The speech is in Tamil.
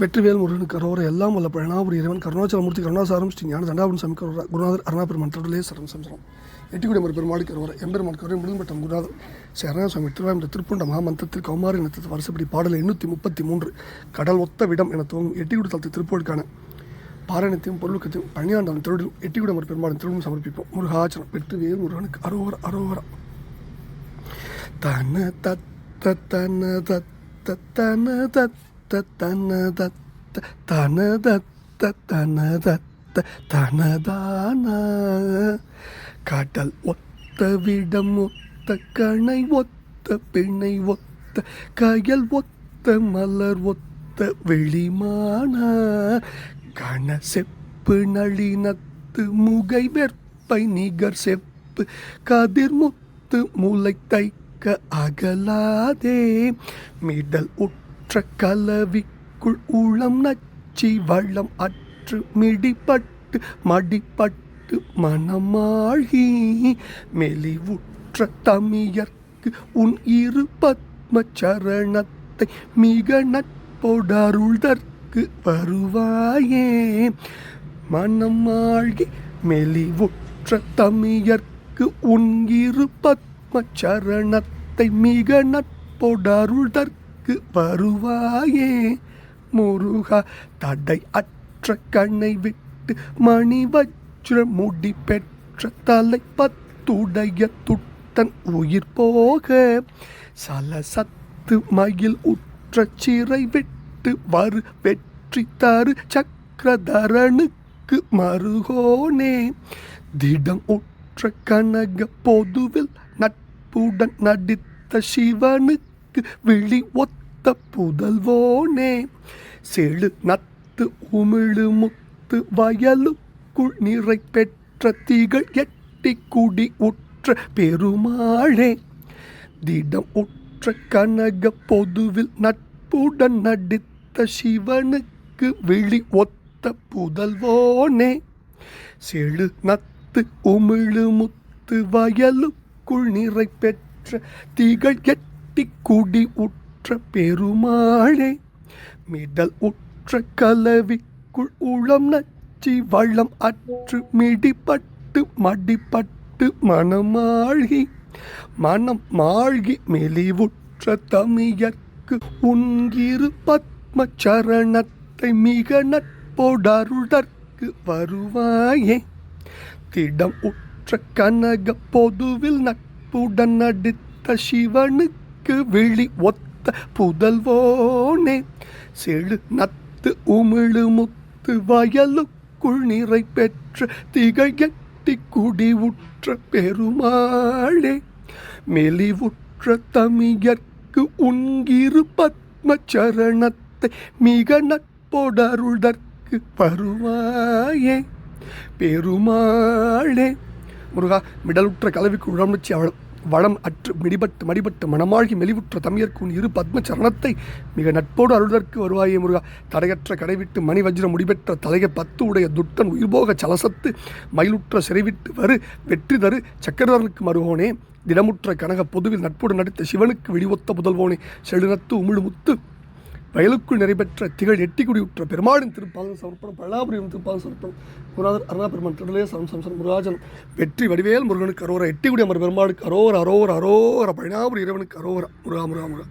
வெற்றிவேல் முருகன் கரோர எல்லாம் வல்ல பழனாபுரி இறைவன் கருணாச்சலமூர்த்தி கருணாசாரம் ஸ்ரீ ஞான தண்டாபுரம் சாமி கரோர குருநாதர் அருணாபெருமான் தொடர்லே சரணம் சம்சரம். எட்டிக்குடி ஒரு பெருமாள் கரோர எம்பெருமான் கரோரை முழுமட்டம் குருநாதர் ஸ்ரீ சுவாமி திருவாயம் திருப்புண்ட மகாமந்திரத்தில் கௌமாரி இனத்தில் வருஷப்படி பாடல் எண்ணூற்றி முப்பத்தி மூன்று கடல் ஒத்த விடம் என துவங்கும் எட்டிக்குடி தளத்து திருப்பூருக்கான பாராயணத்தையும் பொருளுக்கத்தையும் பழனியாண்டவன் திருவிடும் எட்டிக்குடி பெருமாளின் திருடும் சமர்ப்பிப்போம். முருகாச்சனம் வெற்றிவேல் முருகனுக்கு அரோவர அரோவர தன தத்த தன தத்த தன தத்த தத்த தனதத்த தனதத்த தன தனதான. கடல் ஒத்த விடம் ஒத்த கணை ஒத்த பிணை ஒத்த கயல் ஒத்த மலர் ஒத்த வெளிமான. கண செப்பு நளினத்து முகை வெப்பை நிகர் செப்பு கதிர் முத்து முளை தைக்க அகலாதே. மிடல் அற்ற கலவிக்குள் உளம் நச்சி வளம் அற்று மிடிப்பட்டு மடிப்பட்டு மனமாழி மெலிவுற்ற தமியர்க்கு உன் இரு பத்ம சரணத்தை மிக நட்பொடருள்தற்கு வருவாயே மனமாழ்கி மெலிவுற்ற தமியர்க்கு உன் இரு பத்ம சரணத்தை மிக நட்பொடருள்தற்கு வருவாயே. முருகா தடை அற்ற கண்ணை விட்டு மணி வஜ்ர முடி பெற்ற தலை பத்துடைய துட்டன் உயிர் போக. சலசத்து மயில் உற்ற சிறை விட்டு வரு வெற்றி தரு சக்கரதரனுக்கு மருகோனே. திடம் உற்ற கனக பொதுவில் நட்புடன் நடித்த சிவனுக்கு விழி ஒத்த புதல்வோனே. செழு நத்து உமிழு முத்து வயலுக்குள் நிறை பெற்ற தீகள் எட்டி குடி உற்ற பெருமாளே. திடம் உற்ற கனக பொதுவில் நட்புடன் நடித்த சிவனுக்கு விழி ஒத்த புதல்வோனே. செழு நத்து உமிழு முத்து வயலுக்குள் நிறை பெற்ற தீகள் எட்டி குடி உற்ற பெருமாளே மிடல் உற்ற கலவிக்குள் உளம் நச்சி வளம் அற்று மிடிப்பட்டு மடிப்பட்டு மனமாழ்கி மனம் மாழ்கி மெலிவுற்ற தமியற்கு உன்கிரு பத்ம சரணத்தை மிக நட்போடருடற்கு வருவாயே. திடம் உற்ற கனக பொதுவில் நட்புடன் நடித்த சிவனுக்கு விழி ஒத்த புதல்வோனே. செழு நத்து உமிழு முத்து வயலுக்குள் நிறை பெற்ற திகையட்டி எட்டி குடி உற்ற பெருமாளே. மெலிவுற்ற தமியர்க்கு உன்கிரு பத்ம சரணத்தை மிக நட்பொடருடற்கு வருவாயே. பெருமாளே. முருகா மிடலுற்ற கலவிக்கு உழமுச்சி அவள் வளம் அற்று மிடிபட்டு மடிபட்டு மனமாகி மெலிவுற்ற தமியர்க்கு இரு பத்ம சரணத்தை மிக நட்போடு அருள்தற்கு வருவாயே முருகா. தடையற்ற கடைவிட்டு மணி வஜ்ர முடிபெற்ற தலைய பத்து உடைய துட்டன் உயிர்போக சலசத்து மயிலுற்ற சிறைவிட்டு வரு வெற்றி தரு சக்கரவர்களுக்கு மருகோனே தினமுற்ற கனக பொதுவில் நட்போடு நடித்த சிவனுக்கு வெளிவொத்த புதல்வோனே. செழுநத்து உமிழ்முத்து வயலுக்குள் நிறைவேற்ற திகழ் எட்டிக்குடியுற்ற பெருமாடின் திருப்பாதம் சமர்ப்பணம் பழாபுரியும் திருப்பாதம் சமர்ப்பணம். குருநாதர் அருணா பெருமான் திருடலே சரம் சம்சரம் முருகாஜன் வெற்றி வடிவேல் முருகனுக்கு அரோர எட்டிக்குடி அமர் பெருமாளுக்கு அரோர அரோர அரோர பழனாபுரி இறைவனுக்கு அரோர. முருகா முருகா முருகா.